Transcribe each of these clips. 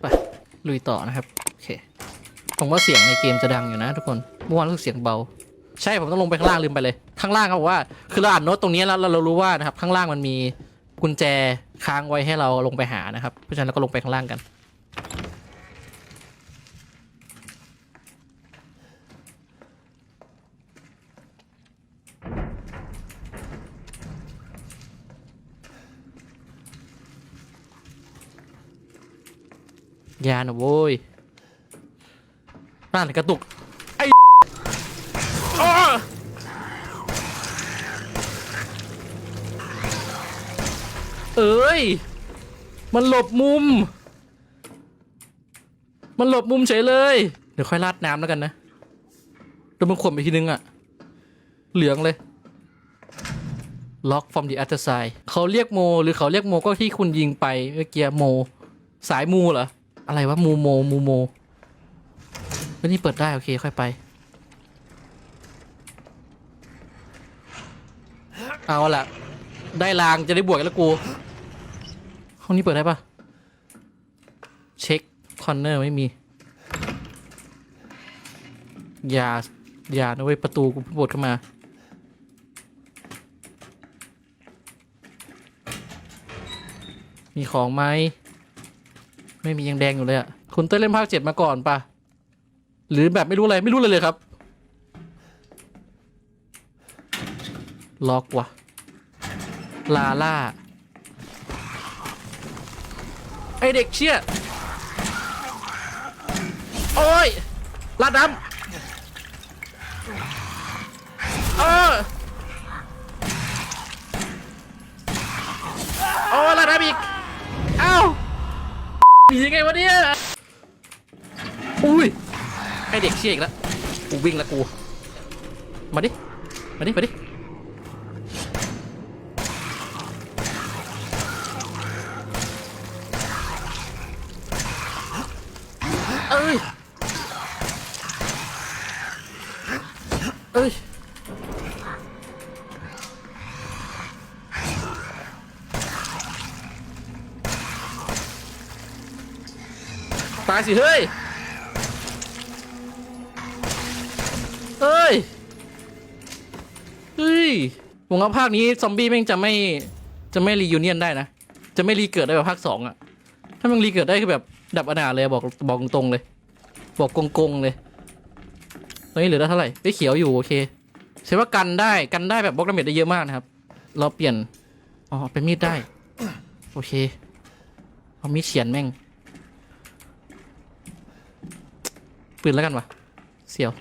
ไปลุยต่อนะครับ โอเค ผมว่าเสียงในเกมจะดังอยู่นะทุกคนเมื่อวานรู้สึกเสียงเบา ใช่ผมต้องลงไปข้างล่างลืมไปเลย ข้างล่างเขาบอกว่า คือเราอ่านโน้ตตรงนี้แล้วเราเรารู้ว่านะครับ ข้างล่างมันมีกุญแจค้างไว้ให้เราลงไปหานะครับ เพราะฉะนั้นเราก็ลงไปข้างล่างกัน ยานะโว้ยนั่นกระตุก ไอ้อ้อเอ้ย มันหลบมุม มันหลบมุมเฉยเลย เดี๋ยวค่อยราดน้ำแล้วกันนะเดี๋ยวมันขวมไปทีนึงอะเหลืองเลย ล็อก from the other side เขาเรียกโม หรือเขาเรียกโมก็ที่คุณยิงไปเมื่อกี้โม สายมูเหรอ อะไรวะมูโมมูโมแล้วนี่เปิดได้โอเคค่อยไป เอาละได้รางจะได้บวกแล้วกู ห้องนี้เปิดได้ปะเช็คคอนเนอร์ไม่มี อย่า อย่านะเว้ยประตูกูปวดเข้ามามีของไหม ไม่มียังแดงอยู่เลยอะคุณเต้ยเล่นภาคเจ็ดมาก่อนปะหรือแบบไม่รู้อะไรไม่รู้เลยเลยครับ ล็อกว่ะ ลาล่า ไอเด็กเชี่ย โอ้ย ลาดน้ำเออโอ้ยลาดน้ำอีก เอ้า หนียังไงวะเนี่ย อุ้ยไอเด็กเชี่ยอีกแล้ว กูวิ่งแล้วกู มาดิ มาดิ มาดิ เอ้ย เอ้ย สิเฮ้ย เฮ้ย เฮ้ยผมว่าภาคนี้ซอมบี้แม่งจะไม่จะไม่รียูเนียนได้นะ จะไม่รีเกิดได้แบบภาคสองอะถ้ามันรีเกิดได้คือแบบดับอนาเลยบอกบอกตรงเลย บอกกงๆเลยตอนนี้เหลือได้เท่าไหร่ไอ้ยเขียวอยู่โอเคใช่ว่ากันได้กันได้แบบบล็อกดาเมจได้เยอะมากนะครับ เราเปลี่ยนอ๋อเป็นมีดได้ โอเคเอามีดเฉียนแม่ง ปืนแล้วกันวะเสียว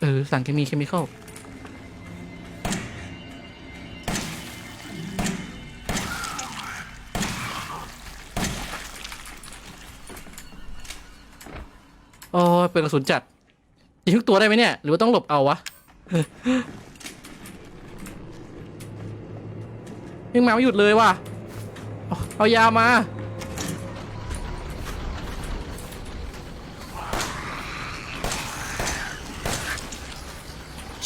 เออ สั่งเคมีเคมีเข้าโอ้ยเป็นกระสุนจัดยิงทุกตัวได้ไหมเนี่ย หรือว่าต้องหลบเอาวะยังมาไม่หยุดเลยว่ะ เอาเอายามา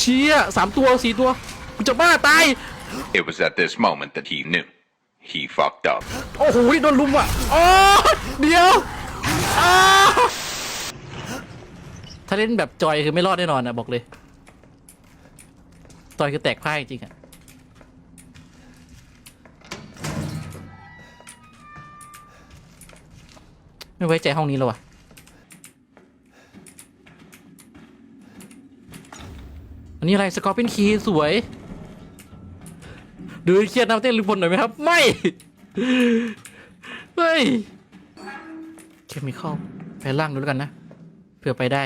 ชี่ยสามตัวสี่ตัวกูจะบ้าตาย It was at this moment that he knew. He fucked up. โอ้โหโดนลุมอะโอ้เดี๋ยวอ้าถ้าเล่นแบบจอยคือไม่รอดแน่นอนนะบอกเลย จอยคือแตกพ่ายจริงอะไม่ไว้ใจห้องนี้แล้วว่ะ อันนี้อะไรสกอร์เปนคีสวย ดูเครียดน้ำเต้นลุงพลหน่อยไหมครับ ไม่เฮ้ยเคมีเข้าไปล่างดูแล้วกันนะเผื่อไปได้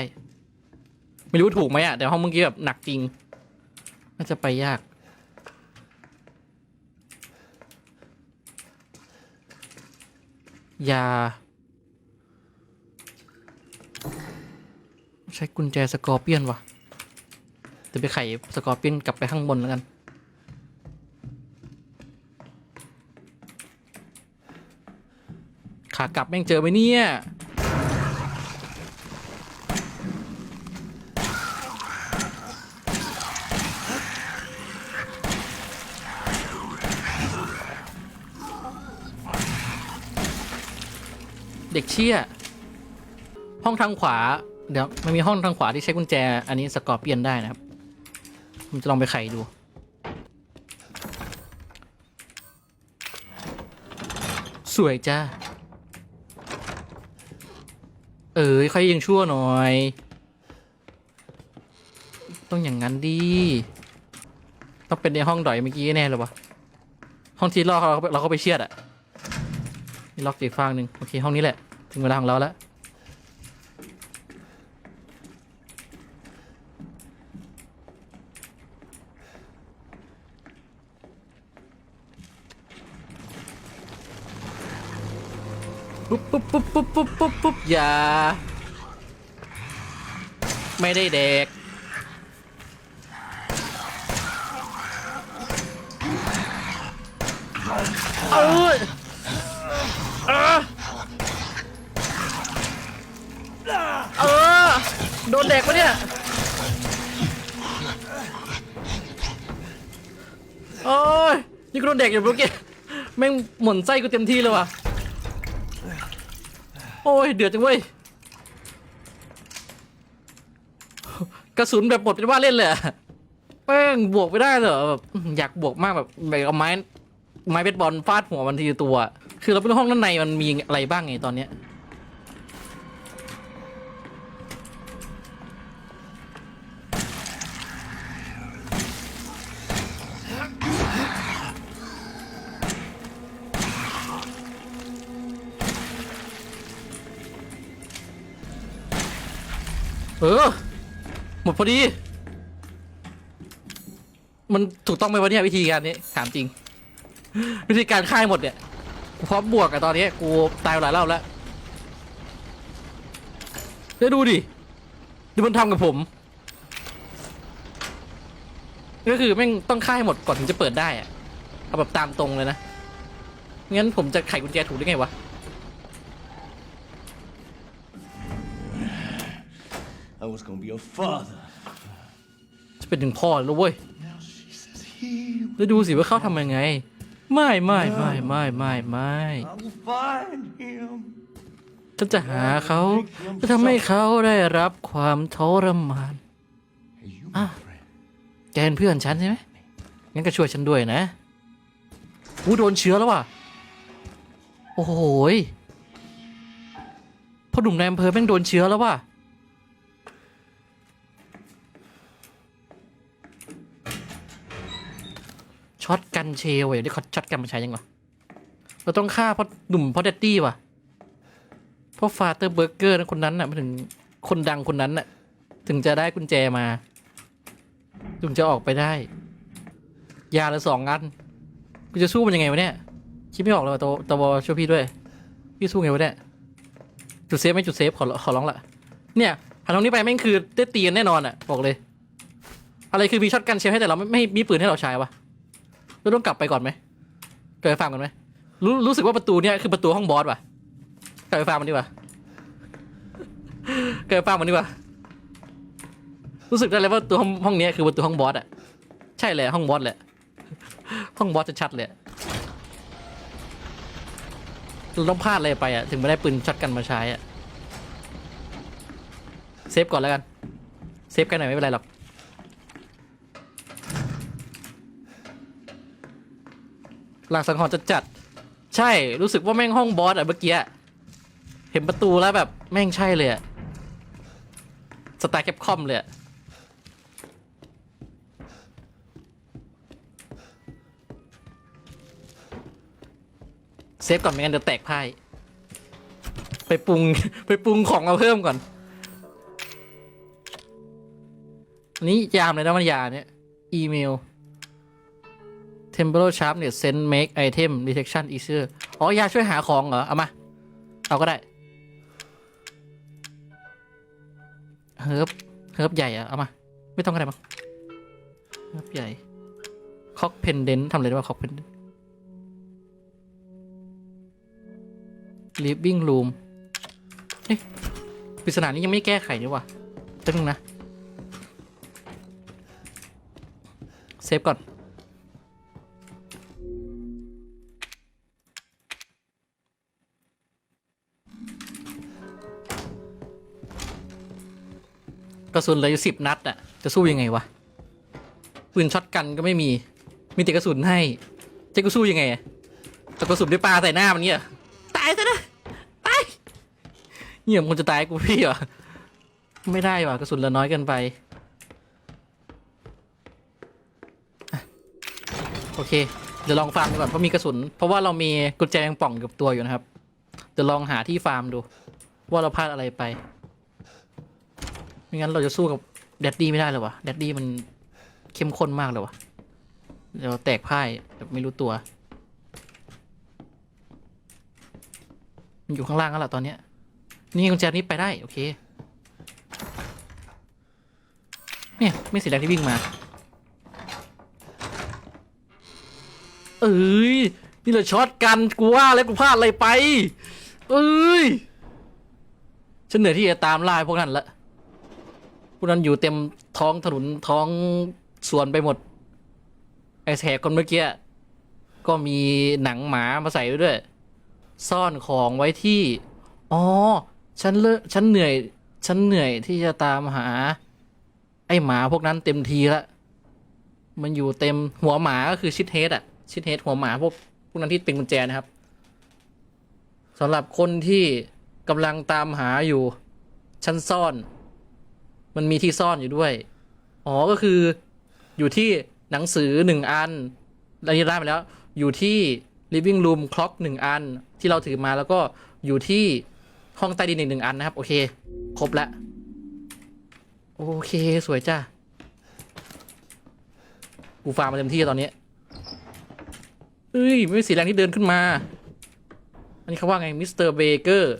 ไม่รู้ถูกไหมอะแต่ห้องเมื่อกี้แบบหนักจริง น่าจะไปยากยา ใช้กุญแจสกอร์เปียนวะ เดี๋ยวไปไขสกอร์เปียนกลับไปข้างบนแล้วกัน ขากลับแม่งเจอไหมเนี่ยเด็กเชี่ย ห้องทางขวา เดี๋ยว มันมีห้องทางขวาที่ใช้กุญแจ อันนี้สกอร์เปียนได้นะครับ ผมจะลองไปไขดู สวยจ้า เอ้ยใครยังชั่วหน่อย ต้องอย่างนั้นดี ต้องเป็นในห้องดอยเมื่อกี้แน่เลยวะห้องที่ล่อเราเราก็ไปเชียดอะนี่ล็อกอีกฝั่งหนึ่งโอเคห้องนี้แหละ ถึงเวลาของเราแล้ว ปุ๊บปุ๊บปุ๊บปุ๊บปุ๊บปุ๊บปุ๊บอย่า ไม่ได้เด็ก เอ้ยเออเออโดนเด็กปะเนี่ยโอ้ยนี่กูโดนเด็กอยู่เมื่อกี้แม่งหม่นไส้กูเต็มที่เลยว่ะ โอ้ยเดือดจังเว้ยกระสุนแบบหมดเป็นว่าเล่นเลยแป้งบวกไม่ได้เหรอแบบอยากบวกมากแบบแบบเอาไม้ไม้เบสบอลฟาดหัวมันทีตัว คือเราไปดูห้องด้านในมันมีอะไรบ้างไงตอนเนี้ย ดพอดี มันถูกต้องไหมวะเนี่ยวิธีการนี้ถามจริง วิธีการค่ายหมดเนี่ยพร้อมบวกอะตอนนี้กูตายหลายรอบแล้วเดี๋ยวดูดิดูมันทำกับผมก็คือแม่งต้องค่ายหมดก่อนถึงจะเปิดได้อะเอาแบบตามตรงเลยนะงั้นผมจะไขกุญแจถูกได้ไงวะ was gonna be a father. จะเป็นถึงพ่อแล้วเว้ย Now she says he. แล้วดูสิว่าเขาทำยังไง ไม่ไม่ไม่ไม่ไม่ไม่ I will find him. ฉันจะหาเขาจะทำให้เขาได้รับความทรมาน Hey, you, Ah. my friend. แกเป็นเพื่อนฉันใช่ไหมงั้นก็ช่วยฉันด้วยนะอู้โดนเชื้อแล้วว่ะ โอ้โหยพ่อหนุ่มในอำเภอแม่งโดนเชื้อแล้วว่ะ ช็อตกันเชลว่ะเดี๋ยวเขาช็อตกันมาใช้ยังวะเราต้องฆ่าเพ่อหนุ่มเพ่อเดตตี้ว่ะเพ่อฟาเตอร์เบอร์เกอร์นะคนนั้นน่ะม่ถึงคนดังคนนั้นน่ะ ถึงจะได้กุญแจมา ถึงจะออกไปได้ ยาละสองอันกูจะสู้มันยังไงวะเนี่ยคิดไม่ออกเลยว่ะตวตวช่วยพี่ด้วย พี่สู้ไงวะเนี่ยจุดเซฟไม่จุดเซฟขอขอร้องละเนี่ยหันตรงนี้ไปแม่งคือได้ตีกันแน่นอนอะบอกเลย อะไรคือมีช็อตกันเชลให้แต่เราไม่ไม่มีปืนให้เราใช้วะ เราต้องกลับไปก่อนไหมกลับไปฟาร์มกันไหมรู้รู้สึกว่าประตูเนี่ยคือประตูห้องบอสว่ะกลับไปฟาร์มมันดีกว่า กลับไปฟาร์มมันดีกว่า รู้สึกได้เลยว่าตัวห้องห้องเนี้ยคือประตูห้องบอสอะ ใช่เลยห้องบอสแหละ ห้องบอสจะชัดเลยเราต้องพลาดอะไรไปอะถึงไม่ได้ปืนช็อตกันมาใช้อะเซฟก่อนแล้วกัน เซฟกันหน่อยไม่เป็นไรหรอก หลังสังหรณ์จะจัด ใช่รู้สึกว่าแม่งห้องบอสอะเมื่อกี้เห็นประตูแล้วแบบแม่งใช่เลยอะสไตล์แคปคอมเลยอะเซฟก่อนไม่งั้นเดี๋ยวแตกพ่ายไปปรุงไปปรุงของเอาเพิ่มก่อนนนี้ยามเลยนะมันยาเนี่ย อีเมล temporal sharpness send make item detection easier อ๋อยาช่วยหาของเหรอ เอามา เอาก็ได้ เฮิร์บเฮิร์บใหญ่อะเอามา ไม่ต้องก็ได้มั้งเฮิร์บใหญ่คอกเพนเดนทำอะไรได้บ้างคอกเพนเดน living room เอ๊ะปริศนานี้ยังไม่แก้ไขดีว่ะตึงงนะ เซฟก่อน ระสุนเหลืออยู่สิบนัดอะจะสู้ยังไงวะปืนช็อตกันก็ไม่มี มีแต่กระสุนให้จะกูสู้ยังไงอะแต่กระสุนด้วยปลาใส่หน้ามันเนี่ยตายซะนะตายเหี้ยมันจะตายกูพี่เหรอไม่ได้ว่ะกระสุนเหลือน้อยเกินไปโอเค เดี๋ยวลองฟาร์มก่อนเพราะมีกระสุน เพราะว่าเรามีกุญแจแมงป่องกับตัวอยู่นะครับ เดี๋ยวลองหาที่ฟาร์มดู ว่าเราพลาดอะไรไป ไม่งั้นเราจะสู้กับแดดดี้ไม่ได้เลยวะแดดดี้มันเข้มข้นมากเลยวะเดี๋ยวแตกพ่ายแบบไม่รู้ตัว มันอยู่ข้างล่างแล้วล่ะตอนเนี้ย นี่กุญแจนี้ไปได้ โอเค เนี่ยไม่เสียแรงที่วิ่งมา เอ้ย นี่เราช็อตกันกูว่าแล้วกูพลาดอะไรไป เอ้ยฉันเหนื่อยที่จะตามล่าพวกนั้นละ พวกนั้นอยู่เต็มท้องถนนท้องสวนไปหมด ไอ้แขกคนเมื่อกี้ก็มีหนังหมามาใส่ไว้ด้วย ซ่อนของไว้ที่ อ๋อ ฉันเละฉันเหนื่อย ฉันเหนื่อยที่จะตามหา ไอ้หมาพวกนั้นเต็มทีละ มันอยู่เต็มหัวหมาก็คือชิดเฮดอะชิดเฮดหัวหมาพวกพวกนั้นที่เป็นกุญแจนะครับสำหรับคนที่กำลังตามหาอยู่ ฉันซ่อน มันมีที่ซ่อนอยู่ด้วย อ๋อก็คืออยู่ที่หนังสือหนึ่งอันอันนี้ได้ไปแล้ว อยู่ที่ living room clock หนึ่งอัน ที่เราถือมาแล้วก็อยู่ที่ห้องใต้ดินอีกหนึ่งอันนะครับ โอเค ครบล้วโอเคสวยจ้ากูฟาร์มมาเต็มที่ตอนนี้เอ้ยไม่สีแรงที่เดินขึ้นมา อันนี้เขาว่าไงมิสเตอร์เบเกอร์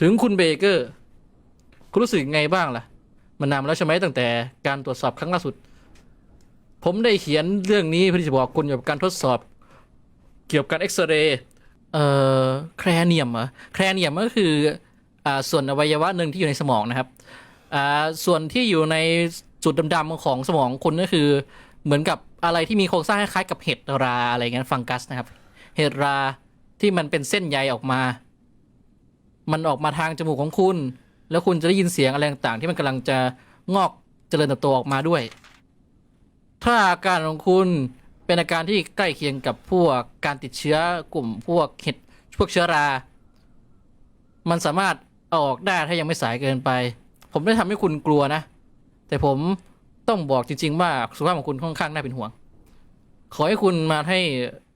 ถึงคุณเบเกอร์ คุณรู้สึกไงบ้างล่ะ มันนานมาแล้วใช่ไหมตั้งแต่การตรวจสอบครั้งล่าสุด ผมได้เขียนเรื่องนี้เพื่อที่จะบอกคุณเกี่ยวกับการทดสอบ เกี่ยวกับการเอ็กซเรย์เอ่อแครเนียมเหรอแครเนียมก็คืออ่าส่วนอวัยวะหนึ่งที่อยู่ในสมองนะครับอ่าส่วนที่อยู่ในจุดดำๆของสมองคุณก็คือ เหมือนกับอะไรที่มีโครงสร้างคล้ายๆกับเห็ดราอะไรเงี้ยฟังกัสนะครับเห็ดราที่มันเป็นเส้นใยออกมา มันออกมาทางจมูกของคุณ แล้วคุณจะได้ยินเสียงอะไรต่างๆ ที่มันกำลังจะงอกเจริญเติบโตออกมาด้วย ถ้าอาการของคุณเป็นอาการที่ใกล้เคียงกับพวกการติดเชื้อกลุ่มพวกเห็ดพวกเชื้อรา มันสามารถออกได้ถ้ายังไม่สายเกินไป ผมไม่ได้ทำให้คุณกลัวนะ แต่ผมต้องบอกจริง ๆ ว่าสุขภาพของคุณค่อนข้างน่าเป็นห่วง ขอให้คุณมาให้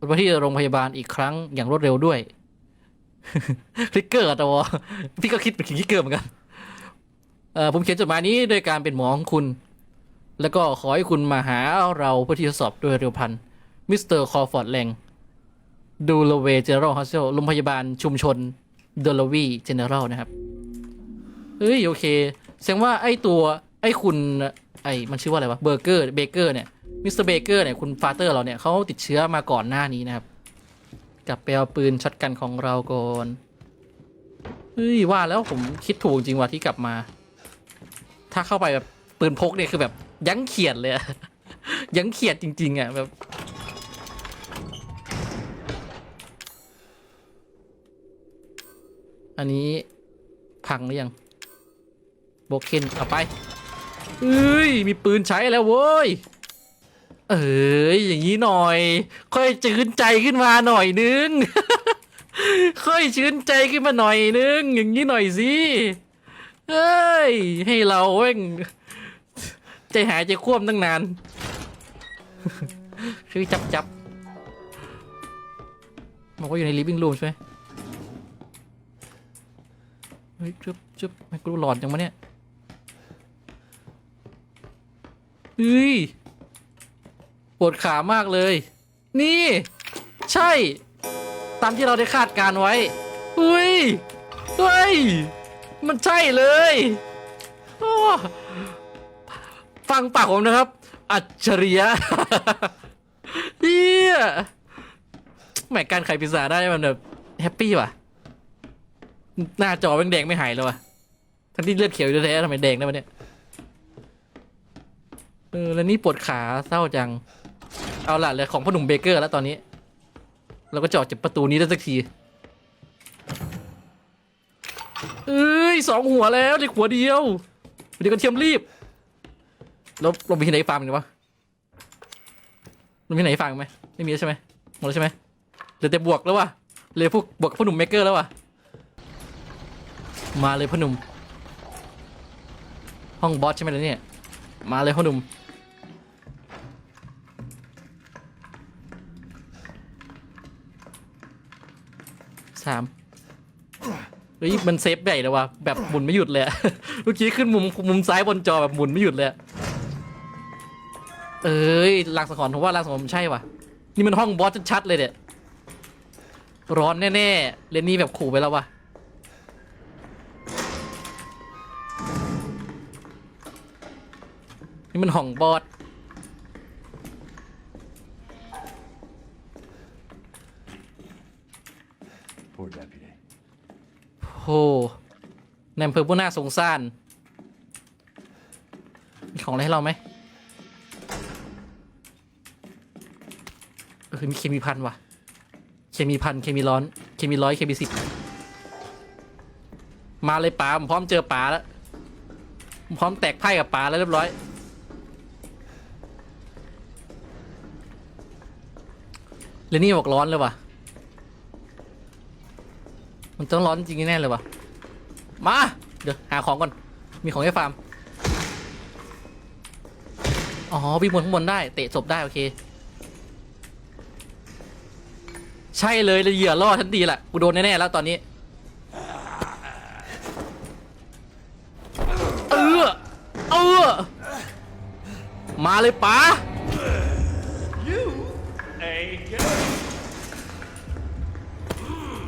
ไปที่โรงพยาบาลอีกครั้งอย่างรวดเร็วด้วยคลิกเกอร์ตัวพี่ก็คิดเป็นคลิกเกอร์เหมือนกัน เออผมเขียนจดหมายนี้โดยการเป็นหมอของคุณ แล้วก็ขอให้คุณมาหาเราเพื่อที่จะสอบโดยเร็วพันมิสเตอร์คอร์ฟอร์ดแลงดูโลเวเจเนอรัลฮอสเซลโรงพยาบาลชุมชนเดลวีเจเนอรัลนะครับเฮ้ยโอเค แสดงว่าไอ้ตัวไอ้คุณไอ้มันชื่อว่าอะไรวะเบอร์เกอร์เบเกอร์เนี่ยมิสเตอร์เบเกอร์เนี่ยคุณฟาเตอร์เราเนี่ยเขาติดเชื้อมาก่อนหน้านี้นะครับกลับไปเอาปืนช็อตกันของเราก่อนเฮ้ยว่าแล้วผมคิดถูกจริงว่ะที่กลับมา ถ้าเข้าไปแบบปืนพกเนี่ยคือแบบยั้งเขียดเลย ยั้งเขียดจริง ๆอะแบบอันนี้พังหรือยังโบเคนเอาไปเอ้ยมีปืนใช้แล้วเว้ยเอ้ยอย่างนี้หน่อย ค่อยจืนใจขึ้นมาหน่อยนึง ค่อยชื้นใจขึ้นมาหน่อยนึง อย่างนี้หน่อยสิ เอ้ย ให้เราเว้งใจหายใจคว่ำตั้งนาน ชื่อจับจับบอกว่าอยู่ใน living room ใช่ไหมเฮ้ยจุ๊บจุ๊บไม่กรู้หลอนจังวะเนี่ยเฮ้ยปวดขามากเลย นี่ ใช่ ตามที่เราได้คาดการไว้เฮ้ยเฮ้ย มันใช่เลยอ้ฟังปากผมนะครับ อัจฉริยะเฮียแหมการไขปริศนาได้มันแบบแฮปปี้ว่ะ หน้าจอแม่งแดงไม่หายเลยวะทั้งที่เลือดเขียวอยู่แท้ๆทำไมแดงได้วะเนี่ย เออ แล้วนี่ปวดขาเศร้าจัง เอาล่ะเลือของพ่อหนุ่มเบเกอร์แล้วตอนนี้ เราก็จออกจากประตูนี้ได้สักที เอ้ยสองหัวแล้วเหลือหัวเดียวเดี๋ยวกันเทียมรีบแล้วลงไปที่ไหนฟาร์มกันวะลงไปที่ไหนฟาร์มไหมไม่มีใช่ไหมหมดแล้วใช่ไหมเหลือแต่บวกแล้ววะเลือพวกบวกพ่อหนุ่มเมกเกอร์แล้ววะมาเลยพ่อหนุ่ม ห้องบอสใช่ไหมล่ะเนี่ย มาเลยพ่อหนุ่มสาม เฮ้ยมันเซฟใหญ่เลยว่ะแบบหมุนไม่หยุดเลยเมื่อกี้ขึ้นมุมมุมซ้ายบนจอแบบหมุนไม่หยุดเลยเอ้ยลางสังหรณ์ผมว่าลางสังหรณ์มันใช่ว่ะ นี่มันห้องบอสชัดๆเลยเนี่ยร้อนแน่ๆเรนนี่แบบขู่ไปแล้วว่ะนี่มันห้องบอส Poor deputy. โห ในอำเภอผู้น่าสงสาร มีของอะไรให้เราไหมเออมีเคมีพันว่ะ เคมีพันเคมีร้อน เคมีร้อยเคมีสิบ มาเลยป๋าผมพร้อมเจอป๋าแล้วผมพร้อมแตกไพ่กับป๋าแล้วเรียบร้อย เลนนี่บอกร้อนเลยว่ะ มันต้องร้อนจริงแน่เลยว่ะมา เดี๋ยวหาของก่อน มีของให้ฟาร์ม อ๋อวิ่งบนข้างบนได้ เตะศพได้โอเค ใช่เลยเลยเหยื่อล่อฉันดีแหละกูโดนแน่ๆแล้วตอนนี้ เออ เออ มาเลยป๋า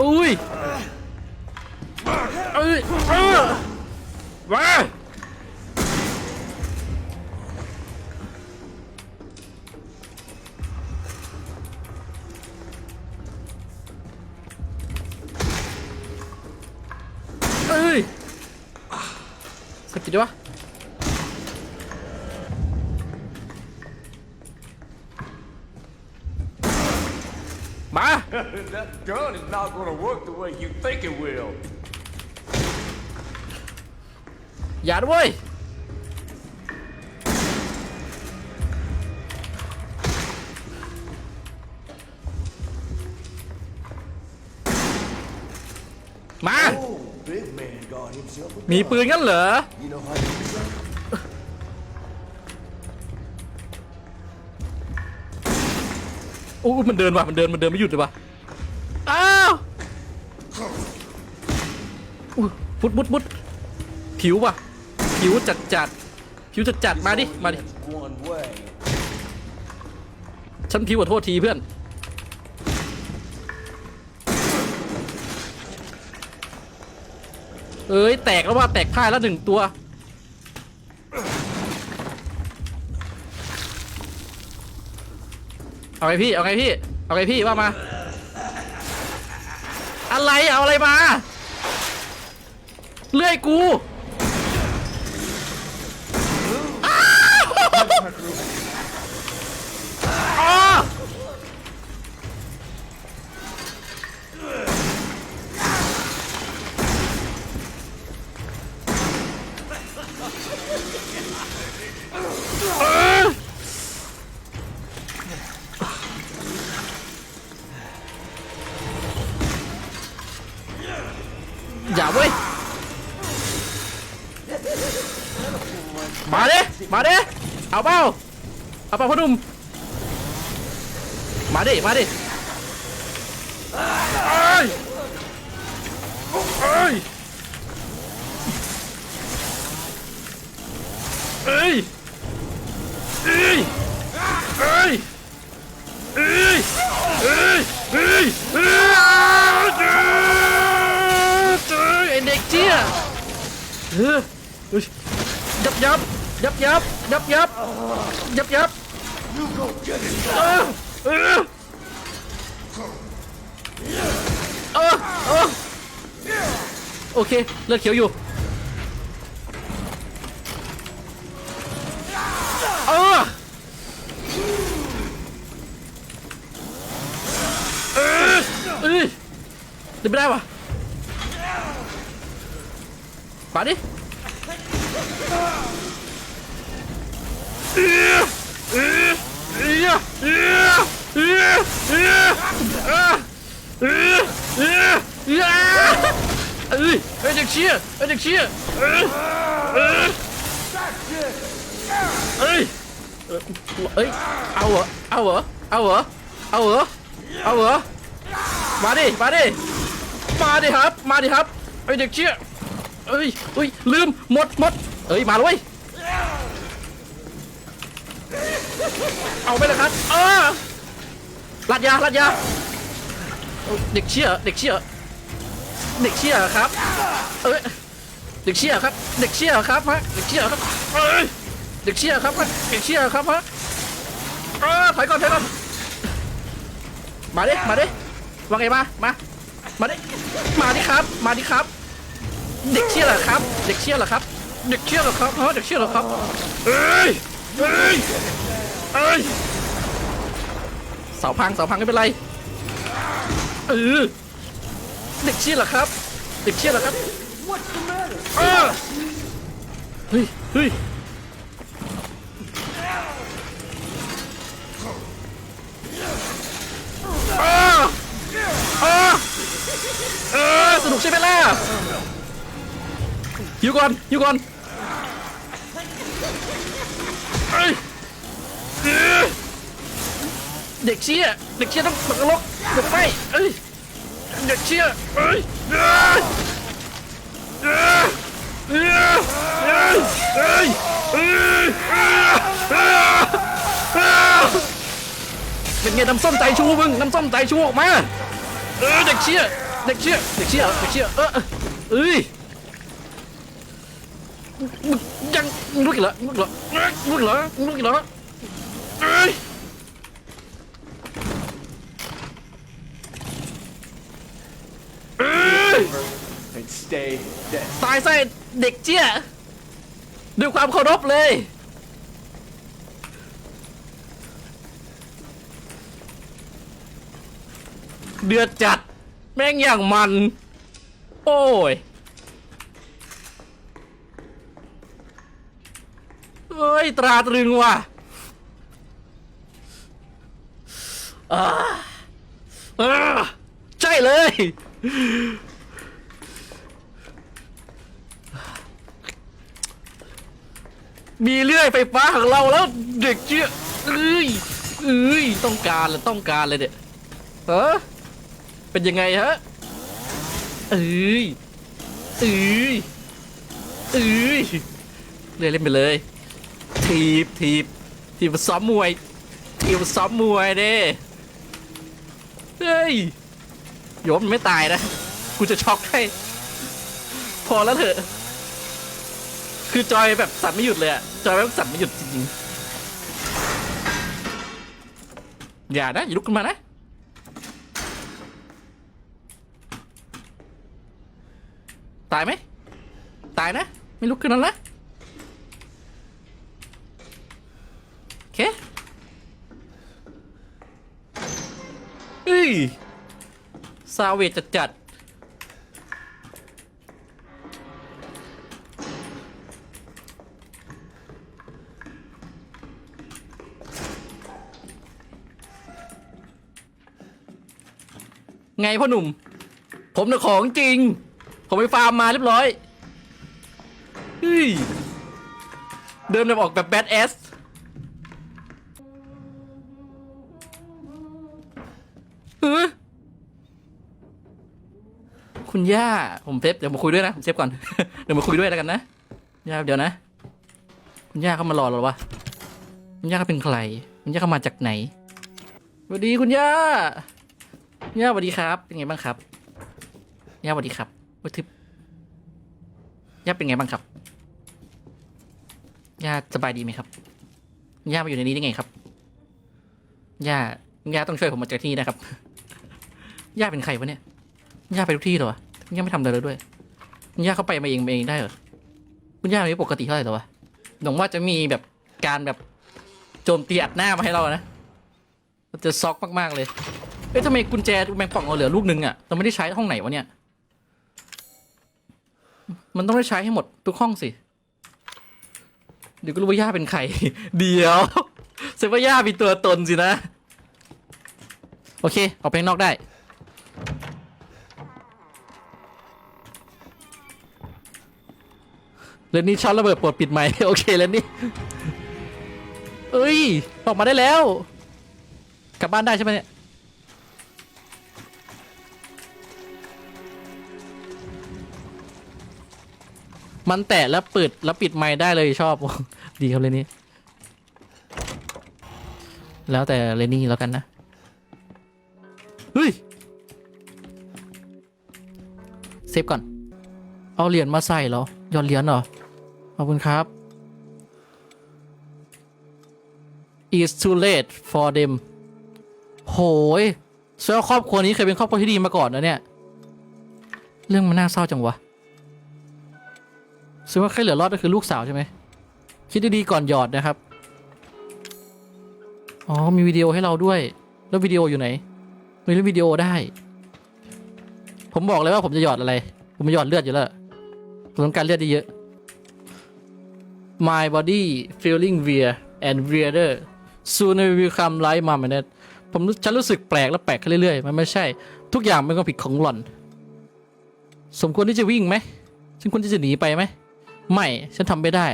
อุ้ย เอ้ยเออมาเอ้ยสกิดวะมา that gun is not gonna work the way you think it will. อย่าด้วยมา มีปืนงั้นเหรอ You know how to use that? โอ้มันเดินว่ะ มันเดิน มันเดินไม่หยุดเลยว่ะ อ้าวอุ๊ยมุดมุดมุดผิวว่ะ ผิวจัดจัดผิวจัดจัดมาดิ มาดิ ฉันผิวขอโทษทีเพื่อน เอ้ย แตกแล้วว่าแตกพ่ายแล้วหนึ่งตัว เอาไงพี่ เอาไงพี่ เอาไงพี่ว่ามา อะไร เอาอะไรมา เลื่อยกู Giảm đi. Mà đi Mà đi. Áo bao. Áo bao phát đùm. Mà đi Mà đi. Ôi! Ôi! Ê Ê Ê Ê Ê Ê Ê เออเฮ้ยยับยับยับยับยับยับยับยับเออเออเออเออโอเคเลือดเขียวอยู่เออเออเอยเดินไม่ได้วะ ปาดิเฮ้ยเด็กเชี่ยไอ้เด็กเชี่ยเอ้ยเฮ้ยเฮ้ยเอาเหรอเอาเหรอเอาเหรอเอาเหรอเอาเหรอมาดิมาดิมาดิครับ มาดิครับเฮ้ยเด็กเชี่ย เอ้ยเอ้ยลืมหมดหมดเอ้ยมาเลยเอาไปเลยครับเออลัดยาลัดยาเอาเด็กเชี่ยเด็กเชี่ยเด็กเชี่ยครับ เอ้ยเด็กเชี่ยครับ เด็กเชี่ยครับฮะเด็กเชี่ยครับเอ้ยเด็กเชี่ยครับฮะเด็กเชี่ยครับฮะเออถอยก่อนถอยก่อนมาดิมาดิว่าไงมามามาดิมาดิครับ มาดิครับ เด็กเชี่ยเหรอครับ เด็กเชี่ยเหรอครับ เด็กเชี่ยเหรอครับฮะเด็กเชี่ยเหรอครับเอ้ยเอ้ยเอ้ยเสาพังเสาพังไม่เป็นไรเออเด็กเชี่ยเหรอครับ เด็กเชี่ยเหรอครับเออเฮ้ยเฮ้ยเออเออเออสนุกใช่ไหมล่ะ หิวก่อนหิวก่อนเด็กเชี่ยเด็กเชี่ยต้องตกนรกตกไปเอ้ยเด็กเชี่ยเอ้ยเอ้ยเอ้ยเอ้ยเอ้ยเอ้ยเป็นไงน้ำส้มใจชูมึงน้ำส้มใจชูออกมาเออเด็กเชี่ยเด็กเชี่ยเด็กเชี่ยเด็กเชี่ยเออเอ้ย ยังมึงลุกอีกเหรอมึงลุกเหรอมึงลุกเหรอมึงลุกอีกเหรอเอ้ยเอ้ย And stay dead. ตายซะเด็กเชี่ยด้วยความเคารพเลย เดือดจัด แม่งอย่างมัน โอ้ย เอ้ย ตราตรึงว่ะอ่าอ่าใช่เลย มีเลื่อยไฟฟ้าของเราแล้วเด็กเจี๊ยเอ้ยเอ้ยต้องการเลยต้องการเลยเนี่ยเออเป็นยังไงฮะเอ้ยเอ้ยเอ้ยเลยเล่นไปเลย ทีบทีบทีบมาซ้อมมวย ทีบมาซ้อมมวยเด้เฮ้ยโยมไม่ตายนะ กูจะช็อกให้ พอแล้วเถอะ คือจอยแบบสั่นไม่หยุดเลยอะจอยแบบสั่นไม่หยุดจริงๆ อย่านะอย่าลุกขึ้นมานะตายไหมตายนะ ไม่ลุกขึ้นแล้วนะโอเคเฮ้ ยซาเวจจัดจัดๆไงพ่อหนุ่ม ผมน่ะของจริง ผมไปฟาร์มมาเรียบร้อยเฮ้ยเดิมแบบออกแบบแบดแอส ย่าผมเซฟเดี๋ยวมาคุยด้วยนะผมเซฟก่อนเดี๋ยวมาคุยด้วยแล้วกันนะย่าเดี๋ยวนะ คุณย่าเขามารอเราวะคุณย่าเขาเป็นใคร คุณย่าเขามาจากไหนสวัสดีคุณย่าย่าสวัสดีครับ เป็นไงบ้างครับย่าสวัสดีครับวัทึบย่าเป็นไงบ้างครับย่าสบายดีไหมครับย่ามาอยู่ในนี้ได้ไงครับย่าย่าต้องช่วยผมมาจากที่นี่นะครับย่าเป็นใครวะเนี่ยย่าไปทุกที่เหรอ วะย่าไม่ทำอะไรเลยด้วยคุณย่าเขาไปมาเองเองได้เหรอคุณย่าไม่ปกติเท่าไหร่หรอวะหวังว่าจะมีแบบการแบบโจมตีอัดหน้ามาให้เรานะมันจะซอกมากๆเลยเอ๊ะทำไมกุญแจแมงป่องเราเหลือลูกนึงอะเราไม่ได้ใช้ห้องไหนวะเนี่ย มันต้องได้ใช้ให้หมดทุกห้องสิ เดี๋ยวก็รู้ว่าย่าเป็นใคร เดี๋ยวแสดงว่าย่ามีตัวตนสินะ โอเค ออกไปข้างนอกได้ เลนนี่ช็อตระเบิดปลดปิดไหมค์โอเคเลนนี่เอ้ยออกมาได้แล้ว กลับบ้านได้ใช่ไหมเนี่ยมันแตะแล้วปิดแล้วปิดไมค์ได้เลยชอบ ดีครับเลนนี่แล้วแต่เลนนี่แล้วกันนะเฮ้ยเซฟก่อน เอาเหรียญมาใส่เหรอหยอดเหรียญเหรอ ขอบคุณครับ It's too late for them โหยแสดงว่าครอบครัวนี้เคยเป็นครอบครัวที่ดีมาก่อนนะเนี่ย เรื่องมันน่าเศร้าจังวะซึ่งว่าแค่เหลือรอดก็คือลูกสาวใช่ไหม คิดดีๆก่อนหยอดนะครับ อ๋อ มีวิดีโอให้เราด้วย แล้ววิดีโออยู่ไหนมีเล่นวิดีโอได้ ผมบอกเลยว่าผมจะหยอดอะไร ผมจะหยอดเลือดอยู่แล้วผมต้องการเลือดเยอะๆ My body feeling weird and weirder soon I will come like mom and dad ผมฉันรู้สึกแปลกและแปลกขึ้นเรื่อยๆ มันไม่ใช่ ทุกอย่างเป็นความผิดของหล่อน สมควรที่จะวิ่งไหม ฉันควรที่จะหนีไปไหม ไม่ ฉันทำไม่ได้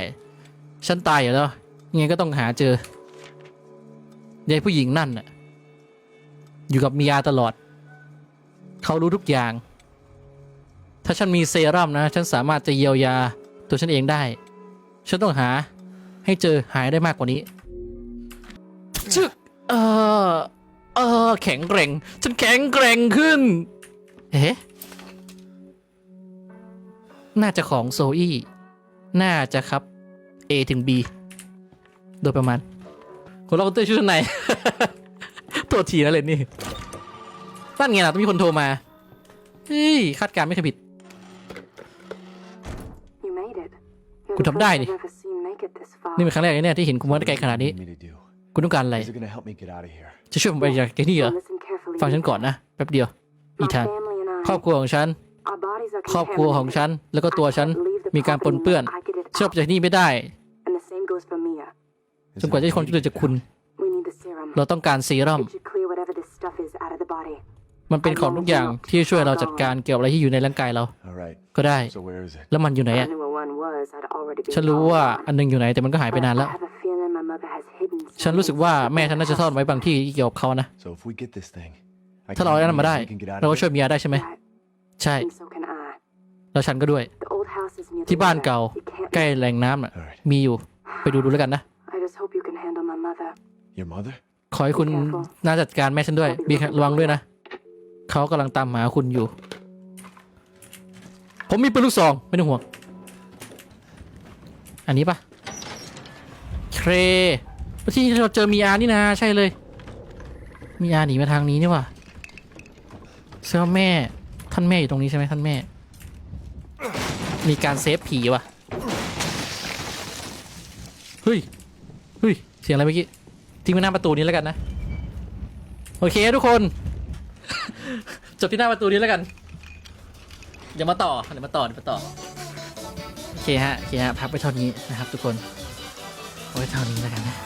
ฉันตายอยู่แล้ว ยังไงก็ต้องหาเจอยายผู้หญิงนั่นน่ะ อยู่กับเมียตลอด เขารู้ทุกอย่าง ถ้าฉันมีเซรั่มนะ ฉันสามารถจะเยียวยาตัวฉันเองได้ ฉันต้องหา ให้เจอหายได้มากกว่านี้ชึกเออเออแข็งแกร่ง ฉันแข็งแกร่งขึ้นเอ๊ะน่าจะของโซอี้น่าจะครับ A ถึง B โดยประมาณคนเราเต้ยชุดชั้นในตัวทีนะเลยนี่นั่นไงล่ะต้องมีคนโทรมาเฮ้ยคาดการณ์ไม่เคยผิด You're Good the job, first Daddy. I've ever seen make it this far. นี่เป็นครั้งแรกเลยเนี่ยที่เห็นคุณมาได้ไกลขนาดนี้ What do you need me to do? คุณต้องการอะไร Is it gonna help me get out of here? จะช่วยผมไปจากที่นี่เหรอ Listen carefully. ฟังฉันก่อนนะ แป๊บเดียว อี My ธาน family and I, ครอบครัวของฉัน our bodies are ครอบครัวของ contaminated. ฉัน แล้วก็ตัวฉัน I can't leave the มีการปน property เปื้อน until I get it เชื่อ out. ไปจากที่นี่ไม่ได้ And the same goes for Mia. Is จนกว่าจะ there ให้คน a way ช่วยเหลือ to จาก get คุณ out? We need the serum. เราต้องการเซรั่ม It should clear whatever this stuff is out of the body. มันเป็นของทุกอย่างที่ช่วยเราจัดการเกี่ยวกับอะไรที่อยู่ในร่างกายเรา All right. ก็ได้ So where is it? แล้วมันอยู่ไหน If I อะ knew where one was, I'd already been ฉันรู้ all ว่า gone. อันหนึงอยู่ไหนแต่มันก็หายไป But นานแล้ว I have a feeling my mother has hidden ฉันรู้สึกว่าแม่ฉันน่าจะซ่อนไว้บางที่เกี่ยวกับเขานะ So if we get this thing, I ถ้าเราได้ can นั่นมาได้ we can get out เรา of ก็ช่วย here. เมียได้ใช่ไหม Right. ใช่ And so can I. แล้วฉันก็ด้วย The old house is near the ที่บ้าน river. เก่า You can't ใกล้ miss. แหล่งน้ำน่ะ All right. มีอยู่ ไปดูดูแล้วกันนะ I just hope you can handle my mother. Your mother? ขอให้คุณน่าจัดการแม่ฉันด้วยบีระวังด้วยนะ เขากำลังตามหาคุณอยู่ ผมมีปืนลูกซอง ไม่ต้องห่วง อันนี้ปะเครที่เราเจอมีอานี่นะใช่เลย มีอาหนีมาทางนี้นี่ว่ะเสื้อแม่ ท่านแม่อยู่ตรงนี้ใช่ไหมท่านแม่ มีการเซฟผีว่ะ เฮ้ย เฮ้ย เสียงอะไรเมื่อกี้ ทิ้งไว้หน้าประตูนี้แล้วกันนะ โอเคทุกคน จบที่หน้าประตูนี้แล้วกันเดี๋ยวมาต่อเดี๋ยวมาต่อเดี๋ยวมาต่อโอเคฮะโอเคฮะพักไปเท่านี้นะครับทุกคนไว้เท่านี้แล้วกันนะ